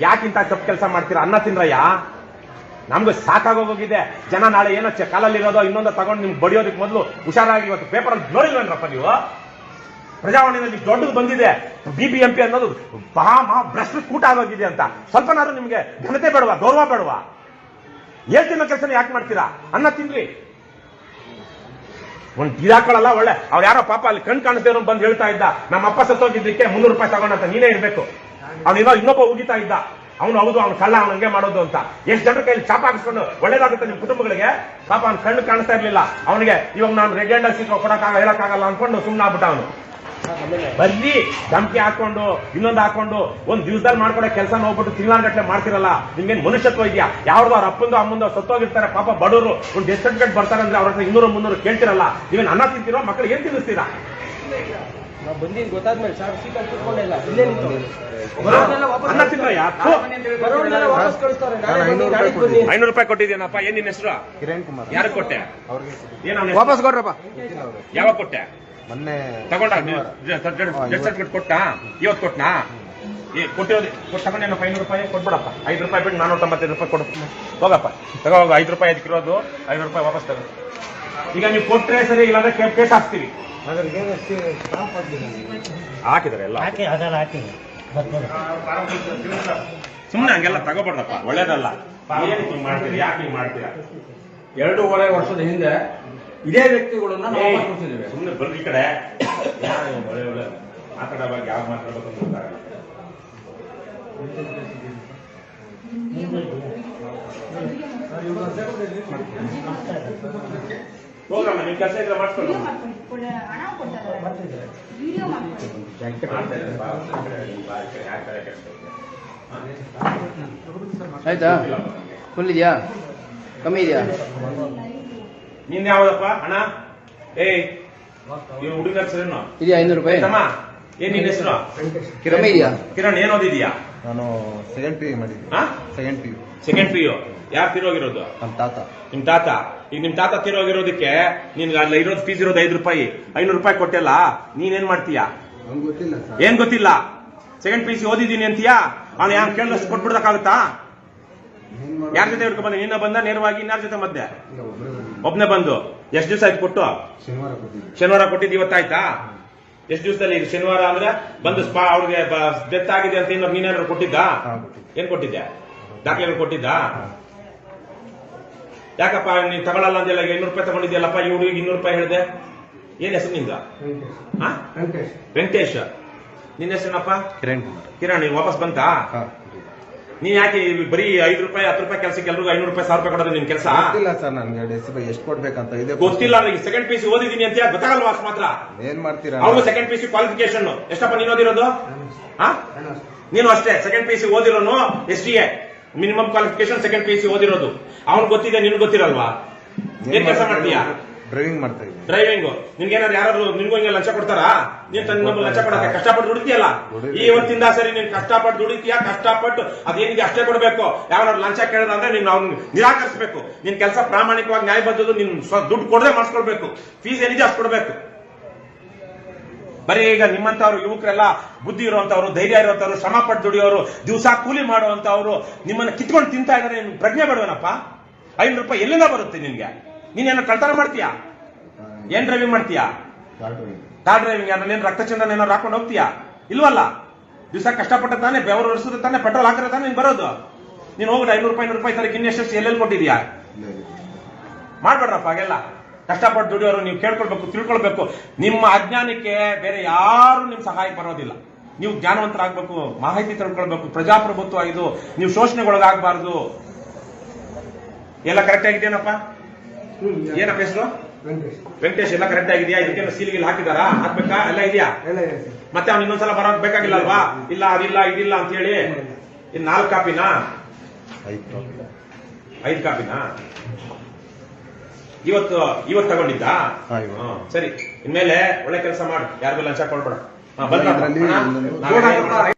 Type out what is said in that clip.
ಯಾಕಿಂತ ತಪ್ಪು ಕೆಲಸ ಮಾಡ್ತೀರಾ ಅನ್ನ ತಿನ್ರಯ್ಯ ನಮ್ಗೆ ಸಾಕಾಗೋಗಿದೆ ಜನ ನಾಳೆ ಏನೋ ಕಾಲಲ್ಲಿರೋದೋ ಇನ್ನೊಂದು ತಗೊಂಡು ನಿಮ್ಗೆ ಬಡಿಯೋದಕ್ಕೆ ಮೊದಲು ಹುಷಾರಾಗಿ ಇವತ್ತು ಪೇಪರ್ ನೋಡಿಲ್ವೇನ್ರಪ್ಪ ನೀವು? ಪ್ರಜಾವಾಣಿನಲ್ಲಿ ದೊಡ್ಡದು ಬಂದಿದೆ. ಬಿ ಬಿ ಎಂ ಪಿ ಅನ್ನೋದು ಮಹಾ ಭ್ರಷ್ಟ ಕೂಟ ಆಗೋಗಿದೆ ಅಂತ. ಸ್ವಲ್ಪನಾದ್ರೂ ನಿಮಗೆ ಘನತೆ ಬೇಡವಾ? ಗೌರವ ಬೇಡವಾ? ಹೇಳ್ತಿನ ಕೆಲಸನ ಯಾಕೆ ಮಾಡ್ತೀರಾ? ಅನ್ನ ತಿನ್ರಿ. ಒಂದು ಇದಾಕೊಳ್ಳಲ್ಲ ಒಳ್ಳೆ. ಅವ್ರು ಯಾರೋ ಪಾಪ ಅಲ್ಲಿ ಕಣ್ ಕಾಣುತ್ತೆ ಬಂದು ಹೇಳ್ತಾ ಇದ್ದ. ನಮ್ಮ ಅಪ್ಪ ಸತ್ತೋಗಿದ್ದಕ್ಕೆ ಮುನ್ನೂರು ರೂಪಾಯಿ ತಗೊಂಡಂತ ನೀನೇ ಇರ್ಬೇಕು. ಅವ್ನಿರೋ ಇನ್ನೊಬ್ಬ ಉಗಿತಾ ಇದ್ದ. ಅವನು ಹೌದು, ಅವನು ಕಳ್ಳ, ಅವ್ನು ಹಂಗೆ ಮಾಡೋದು ಅಂತ. ಎಷ್ಟು ಜನರ ಕೈಲಿ ಚಾಪ ಹಾಕಿಸ್ಕೊಂಡು ಒಳ್ಳೇದಾಗುತ್ತೆ ನಿಮ್ಮ ಕುಟುಂಬಗಳಿಗೆ? ಪಾಪ ಅವ್ನ ಕಣ್ಣು ಕಾಣಿಸ್ತಾ ಇರ್ಲಿಲ್ಲ. ಅವನಿಗೆ ಇವಾಗ ನಾನು ರೆಗ್ಯುಲರ್ ಸೀಟ್ ಕೊಡಕ್ಕಾಗ ಹೇಳಕ್ಕಾಗಲ್ಲ ಅನ್ಕೊಂಡು ಸುಮ್ಮನೆ ಆಗ್ಬಿಟ್ಟ ಅವನು. ಬರ್ಲಿ, ಧಮಕಿ ಹಾಕೊಂಡು, ಇನ್ನೊಂದು ಹಾಕೊಂಡು, ಒಂದ್ ದಿವಸದಲ್ಲಿ ಮಾಡ್ಕೊಡೋ ಕೆಲಸ ಹೋಗ್ಬಿಟ್ಟು ತಿಂಗಳಾನ್ಗಟ್ಲೆ ಮಾಡ್ತಿರಲ್ಲ, ನಿಮ್ಗೇನ್ ಮನುಷ್ಯತ್ವ ಇದೆಯಾ? ಯಾವ್ದು ಅವ್ರ ಅಪ್ಪಂದು ಅಮ್ಮಂದು ಸತ್ತೋಗಿರ್ತಾರೆ, ಪಾಪ ಬಡವರು, ಒಂದು ಡೆಸ್ಟ್ ಸರ್ಟಿಫಿಕೇಟ್ ಬರ್ತಾರೆ ಅಂದ್ರೆ ಅವ್ರ ಹತ್ರ ಇನ್ನೂರು ಮುನ್ನೂರು ಕೇಳ್ತಿರಲ್ಲ. ನೀವೇನ್ ಅನ್ನ ತಿಂತೀರೋ ಮಕ್ಕಳು ಏನ್ ತಿನ್ನಿಸ್ತೀರಾ? ನಾವು ಬಂದಿದ್ದು ಗೊತ್ತಾದ್ಮೇಲೆ ಸರ್ ಸೀಟ್ ಕೂತ್ಕೊಂಡೇ ಇಲ್ಲ. ಇಲ್ಲೇ ನಿಂತು. ಬರೋರ್ನೆಲ್ಲ ವಾಪಸ್ ಕಳಿಸ್ತಾರೆ. ಐನೂರು ರೂಪಾಯಿ ಕೊಟ್ಟಿದ್ದೀನಪ್ಪ. ಏನ್ ನಿನ್ನ ಹೆಸರು? ಕಿರಣ್ ಕುಮಾರ್. ಯಾರು ಕೊಟ್ಟೆ? ಅವ್ರಿಗೆ ಏನ್ ವಾಪಸ್ ಕೊಡ್ರಪ್ಪ. ಯಾವಾಗ ಕೊಟ್ಟೆ? ಮೊನ್ನೆ ತಗೊಂಡ ಸರ್ಟಿಫಿಕೇಟ್ ಕೊಟ್ಟಾ ಇವತ್ತು ಕೊಟ್ನಾ? ಏ ಕೊಟ್ಟಿರೋದು ಕೊಟ್ಟು ತಗೊಂಡೇನಪ್ಪ ಐನೂರು ರೂಪಾಯಿ ಕೊಟ್ಬಿಡಪ್ಪ. ಐದು ರೂಪಾಯಿ ಬಿಟ್ಟು ನಾನೂರ ತೊಂಬತ್ತೈದು ರೂಪಾಯಿ ಕೊಡು. ಹೋಗಪ್ಪ. ತಗೋ ಐದು ರೂಪಾಯಿ ಅದಕ್ಕಿರೋದು ಐನೂರು ರೂಪಾಯಿ ವಾಪಸ್ ತಗೋ. ಈಗ ನೀವು ಕೊಟ್ಟರೆ ಸರಿ ಇಲ್ಲಾಂದ್ರೆ ಕೇ- ಕೇಸ್ ಹಾಕ್ತೀವಿ ಹಾಕಿದ್ದಾರೆ ಎಲ್ಲ. ಹಾಕಿ ಅದೆಲ್ಲ ಹಾಕಿ. ಸುಮ್ಮನೆ ಹಂಗೆಲ್ಲ ತಗೋಬಾರ್ದಪ್ಪ ಒಳ್ಳೇದಲ್ಲ. ಮಾಡ್ತೀರಿ ಯಾಕೆ ಹಿಂಗ್ ಮಾಡ್ತೀರಾ? ಎರಡೂವರೆ ವರ್ಷದ ಹಿಂದೆ ಇದೇ ವ್ಯಕ್ತಿಗಳನ್ನ ನಾವು ಸುಮ್ಮನೆ ಬರ್ರಿ ಈ ಕಡೆ. ಯಾರು ನೀವು ಒಳ್ಳೆ ಒಳ್ಳೆ ಮಾತಾಡೋ ಬಗ್ಗೆ ಮಾತಾಡ್ಬೇಕು ಅಂತ ಗೊತ್ತಾಗಲ್ಲ. ಹೋಗಮ್ಮ ನಿಮ್ ಕೆಲಸ ಇದ್ರೆ ಮಾಡ್ಕೊಂಡು ವಿಡಿಯೋ ಮಾಡ್ಕೊಂಡು ಕೊಡ- ಹಣ ಕೊಡ್ತಾರೆ ವಿಡಿಯೋ ಮಾಡ್ಕೊಂಡು ಆಯ್ತಾ? ಫುಲ್ ಇದೆಯಾ? ಕಮ್ಮಿ ಇದೆಯಾ? ನಿಂದ ಯಾವ್ದಪ್ಪ? ಅಣ್ಣ ಏ ಹುಡುಗ ಇದೆಯಾ ಐನೂರು ರೂಪಾಯಿ? ಏನ್ ನಿನ್ ಹೆಸರು? ಕಿರಣ್ ಏನ್ ಓದಿದ್ಯಾ? ನಾನು ಸೆಕೆಂಡ್ ಪಿ ಯು ಮಾಡಿದ್ದೀನಿ. ಹಾ? Second P U second P U ಯಾರು ತಿರೋಗಿರೋದು? ನಮ್ಮ ತಾತ. ನಿಮ್ ತಾತ? ಈಗ ನಿಮ್ ತಾತ ತಿರೋಗಿರೋದಕ್ಕೆ ನಿನ್ಗೆ ಅಲ್ಲಿ ಇರೋದು ಫೀಸ್ ಇರೋದು ಐದು ರೂಪಾಯಿ ಐನೂರು ರೂಪಾಯಿ ಕೊಟ್ಟೆಲ್ಲ ನೀನೇನ್ ಮಾಡ್ತೀಯಾ? ನಂಗೆ ಗೊತ್ತಿಲ್ಲ ಸರ್. ಏನ್ ಗೊತ್ತಿಲ್ಲ? ಸೆಕೆಂಡ್ ಪಿ ಸಿ ಓದಿದ್ದೀನಿ ಅಂತೀಯಾ? ಅವ್ನು ಯಾರು ಕೇಳಿದಷ್ಟು ಮಾಡೋದು? ಯಾರ ಜೊತೆ ಹಿಡ್ಕೊಂಡ್ ಬಂದೆ? ನಿನ್ನ ಬಂದ ನೇರವಾಗಿ ಇನ್ನಾರ ಜೊತೆ ಮಧ್ಯೆ ಒಬ್ನೇ ಬಂದು. ಎಷ್ಟು ದಿವಸ ಆಯ್ತು ಕೊಟ್ಟು? ಶನಿವಾರ ಕೊಟ್ಟಿದ್ದೆ ಶನಿವಾರ ಕೊಟ್ಟಿದ್ದು ಇವತ್ತಾಯ್ತಾ? ಎಷ್ಟು ದಿವಸದಲ್ಲಿ ಈಗ ಶನಿವಾರ ಅಂದ್ರೆ ಬಂದು ಸ್ಪಾ ಅವ್ರಿಗೆ ಡೆತ್ ಆಗಿದೆ ಅಂತ ಏನಾದ್ರು ನೀನೇನಾದ್ರು ಕೊಟ್ಟಿದ್ದ. ಏನ್ ಕೊಟ್ಟಿದ್ದೆ ದಾಖಲೆಗಳು ಕೊಟ್ಟಿದ್ದ? ಯಾಕಪ್ಪ ನೀನ್ ತಗೊಳಲ್ಲ ಹೇಳಿ ಇನ್ನೂರು ರೂಪಾಯಿ ತಗೊಂಡಿದ್ಯಲ್ಲಪ್ಪ ಈ ಹುಡುಗಿಗೆ ಇನ್ನೂರು ರೂಪಾಯಿ ಹೇಳಿದೆ. ಏನ್ ಹೆಸರು ನಿಂದ? ಹಾ? ವೆಂಕಟೇಶ್. ನಿನ್ನ ಹೆಸರಪ್ಪ ಕಿರಣ್ ಕಿರಣ್ ವಾಪಸ್ ಬಂತಾ? ನೀನ್ ಯಾಕೆ ಬರೀ ಐದು ರೂಪಾಯಿ ಹತ್ತು ರೂಪಾಯಿ ಕೆಲಸಕ್ಕೆ ಎಲ್ರಿಗೂ ಐನೂರು ರೂಪಾಯಿ ಸಾವಿರ ರೂಪಾಯಿ ಕೊಡೋದು ನಿನ್ ಕೆಲಸ? ಗೊತ್ತಿಲ್ಲ ಸರ್ ನನ್ಗೆ ಡೆಸಿಬಲ್ ಎಷ್ಟು ಕೊಡ್ಬೇಕಂತ. ಇದೆ ಗೊತ್ತಿಲ್ಲ ನನಗೆ ಸೆಕೆಂಡ್ ಪಿ ಸಿ ಓದಿದೀನಿ ಅಂತ ಯಾಕೆ ಗೊತ್ತಾಗಲ್ವಾ ಅಷ್ಟು ಮಾತ್ರ? ಏನ್ ಮಾಡ್ತೀರಾ? ಅವ್ರು ಸೆಕೆಂಡ್ ಪಿ ಸಿ ಕ್ವಾಲಿಫಿಕೇಶನ್ ಎಷ್ಟಪ್ಪ ನೀನು ಓದಿರೋದು? ಹಾ ನೀನು ಅಷ್ಟೇ second P C ಓದಿರೋನು S T A. Minimum qualification second P C ಓದಿರೋದು. ಅವ್ನು ಗೊತ್ತಿದೆ ನಿನ್ಗೆ ಗೊತ್ತಿರಲ್ವಾ? ಏನ್ ಕೆಲಸ ಮಾಡ್ತೀಯಾ? ಡ್ರೈವಿಂಗ್ ಮಾಡ್ತಾ ಇದ್ದೀನಿ. ಡ್ರೈವಿಂಗ್ ನಿನ್ಗೇನಾದ್ರು ಯಾರಾದ್ರು ನಿಮ್ಗೂ ಹಿಂಗೆ ಲಂಚ ಕೊಡ್ತಾರಾ? ನೀನ್ ತನ್ನ ಲಂಚ ಕೊಡಕ್ಕೆ ಕಷ್ಟಪಟ್ಟು ದುಡಿತೀಯಲ್ಲ. ಈ ಇವತ್ತಿಂದ ಸರಿ ನೀನ್ ಕಷ್ಟಪಟ್ಟು ದುಡಿತೀಯ ಕಷ್ಟಪಟ್ಟು ಅದೇನಿಗೆ ಅಷ್ಟೇ ಕೊಡಬೇಕು. ಯಾವನಾದ್ರು ಲಂಚ ಕೇಳಿದ್ರೆ ಅಂದ್ರೆ ನೀನು ಅವ್ನು ನಿರಾಕರಿಸಬೇಕು. ನಿನ್ ಕೆಲಸ ಪ್ರಾಮಾಣಿಕವಾಗಿ ನ್ಯಾಯ ಬದ್ದದು ನಿನ್ ದುಡ್ಡು ಕೊಡದೆ ಮಾಡಿಸ್ಕೊಳ್ಬೇಕು. ಫೀಸ್ ಏನಿದೆ ಅಷ್ಟು ಕೊಡ್ಬೇಕು. ಬರೀ ಈಗ ನಿಮ್ಮಂತವ್ರು ಯುವಕರೆಲ್ಲ ಬುದ್ಧಿ ಇರುವಂತವ್ರು ಧೈರ್ಯ ಇರುವಂತವ್ರು ಶ್ರಮ ಪಟ್ಟು ದುಡಿಯೋರು ದಿವಸ ಕೂಲಿ ಮಾಡುವಂತವ್ರು ನಿಮ್ಮನ್ನ ಕಿತ್ಕೊಂಡು ತಿಂತಾ ಇದ್ದಾರೆ. ನಿಮ್ಗೆ ಪ್ರಜ್ಞೆ ಬೇಡವೇನಪ್ಪ. ಐನೂರು ರೂಪಾಯಿ ಎಲ್ಲಿಂದ ಬರುತ್ತೆ ನಿನ್ಗೆ? ನೀನೇನೋ ಕಳ್ತನ ಮಾಡ್ತೀಯಾ? ಏನ್ ಡ್ರೈವಿಂಗ್ ಮಾಡ್ತೀಯಾ? ಕಾರ್ ಡ್ರೈವಿಂಗ್ ಅದ್ರಲ್ಲಿ ಏನ್ ರಕ್ತ ಚಂದನ ಏನಾರು ಹಾಕೊಂಡು ಹೋಗ್ತೀಯಾ? ಇಲ್ವಲ್ಲ? ದಿವಸ ಕಷ್ಟಪಟ್ಟ ತಾನೆ ಬೆವರು ಒರೆಸಿದ್ರೆ ತಾನೆ ಪೆಟ್ರೋಲ್ ಹಾಕಿದ್ರೆ ತಾನೆ ನೀನ್ ಬರೋದು. ನೀನ್ ಹೋಗ್ಬಿಟ್ಟು ಐನೂರು ರೂಪಾಯಿ ಐನೂರು ರೂಪಾಯಿ ತರ ಇನ್ನೆಷ್ಟು ಎಲ್ಲೆಲ್ಲಿ ಕೊಟ್ಟಿದ್ಯಾ? ಮಾಡ್ಬೇಡ್ರಪ್ಪ ಹಾಗೆಲ್ಲ. ಕಷ್ಟಪಟ್ಟು ದುಡಿಯೋರು ನೀವು ಕೇಳ್ಕೊಳ್ಬೇಕು ತಿಳ್ಕೊಳ್ಬೇಕು. ನಿಮ್ಮ ಅಜ್ಞಾನಕ್ಕೆ ಬೇರೆ ಯಾರು ನಿಮ್ ಸಹಾಯ ಬರೋದಿಲ್ಲ. ನೀವು ಜ್ಞಾನವಂತರಾಗಬೇಕು ಮಾಹಿತಿ ತಿಳ್ಕೊಳ್ಬೇಕು ಪ್ರಜಾಪ್ರಭುತ್ವ ಇದು. ನೀವು ಶೋಷಣೆಗೊಳಗಾಗಬಾರ್ದು. ಎಲ್ಲ ಕರೆಕ್ಟ್ ಆಗಿದೆಯೇನಪ್ಪ? ಏನಪ್ಪ ಹೆಸರು? ವೆಂಕಟೇಶ್. ಎಲ್ಲ ಕರೆಕ್ಟ್ ಆಗಿದೆಯಾ? ಇದಕ್ಕೆ ಸೀಲ್ಗಿಲ್ ಹಾಕಿದಾರಾ? ಹಾಕ್ಬೇಕಾ? ಎಲ್ಲ ಇದೆಯಾ? ಮತ್ತೆ ಅವ್ನು ಇನ್ನೊಂದ್ಸಲ ಬರೋಕ್ ಬೇಕಾಗಿಲ್ಲ ಅಲ್ವಾ ಇಲ್ಲ ಅದಿಲ್ಲ ಇದಿಲ್ಲ ಅಂತ ಹೇಳಿ ಇನ್ ನಾಲ್ಕು ಕಾಪಿನಾ? ಐದು ಕಾಪಿನಾ? ಇವತ್ತು ಇವತ್ತು ತಗೊಂಡಿದ್ದಾ? ಸರಿ. ಇನ್ಮೇಲೆ ಒಳ್ಳೆ ಕೆಲಸ ಮಾಡು. ಯಾರಿಗೂ ಲಂಚ ಕೊಡ್ಬೇಡ.